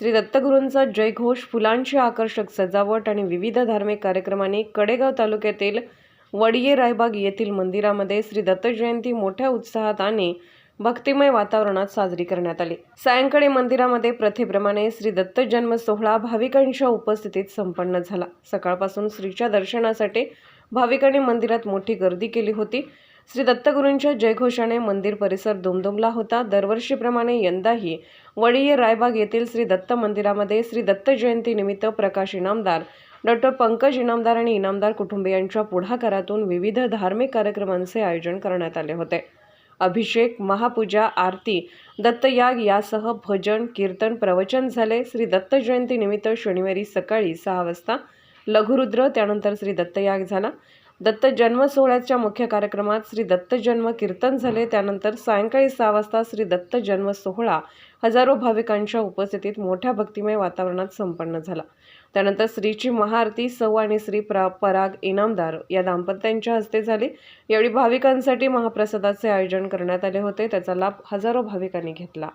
श्री दत्तगुरूंचा जयघोष फुलांची आकर्षक सजावट आणि विविध धार्मिक कार्यक्रमांनी कडेगाव तालुक्यातील वडिये रायबाग येथील मंदिरामध्ये श्री दत्त जयंती मोठ्या उत्साहात आणि भक्तिमय वातावरणात साजरी करण्यात आली. सायंकाळी मंदिरामध्ये प्रथेप्रमाणे श्री दत्त जन्म सोहळा भाविकांच्या उपस्थितीत संपन्न झाला. सकाळपासून श्रीच्या दर्शनासाठी भाविकांनी मंदिरात मोठी गर्दी केली होती. श्री दत्तगुरूंच्या जयघोषाने मंदिर परिसर दुमदुमला होता. दरवर्षीप्रमाणे यंदाही वडिये रायबाग येथील श्री दत्त मंदिरामध्ये श्री दत्त जयंती निमित्त प्रकाश इनामदार डॉक्टर पंकज इनामदार आणि इनामदार कुटुंबियांच्या पुढाकारातून विविध धार्मिक कार्यक्रमांचे आयोजन करण्यात आले होते. अभिषेक महापूजा आरती दत्तयाग यासह भजन कीर्तन प्रवचन झाले. श्री दत्त जयंती निमित्त शनिवारी सकाळी सहा वाजता लघुरुद्र त्यानंतर श्री दत्तयाग झाला. दत्त जन्म सोहळ्याच्या मुख्य कार्यक्रमात श्री दत्त जन्म कीर्तन झाले. त्यानंतर सायंकाळी सहा वाजता श्री दत्त जन्म सोहळा हजारो भाविकांच्या उपस्थितीत मोठ्या भक्तिमय वातावरणात संपन्न झाला. त्यानंतर श्रीची महाआरती सौ आणि श्री प्रा पराग इनामदार या दाम्पत्यांच्या हस्ते झाली. यावेळी भाविकांसाठी महाप्रसादाचे आयोजन करण्यात आले होते. त्याचा लाभ हजारो भाविकांनी घेतला.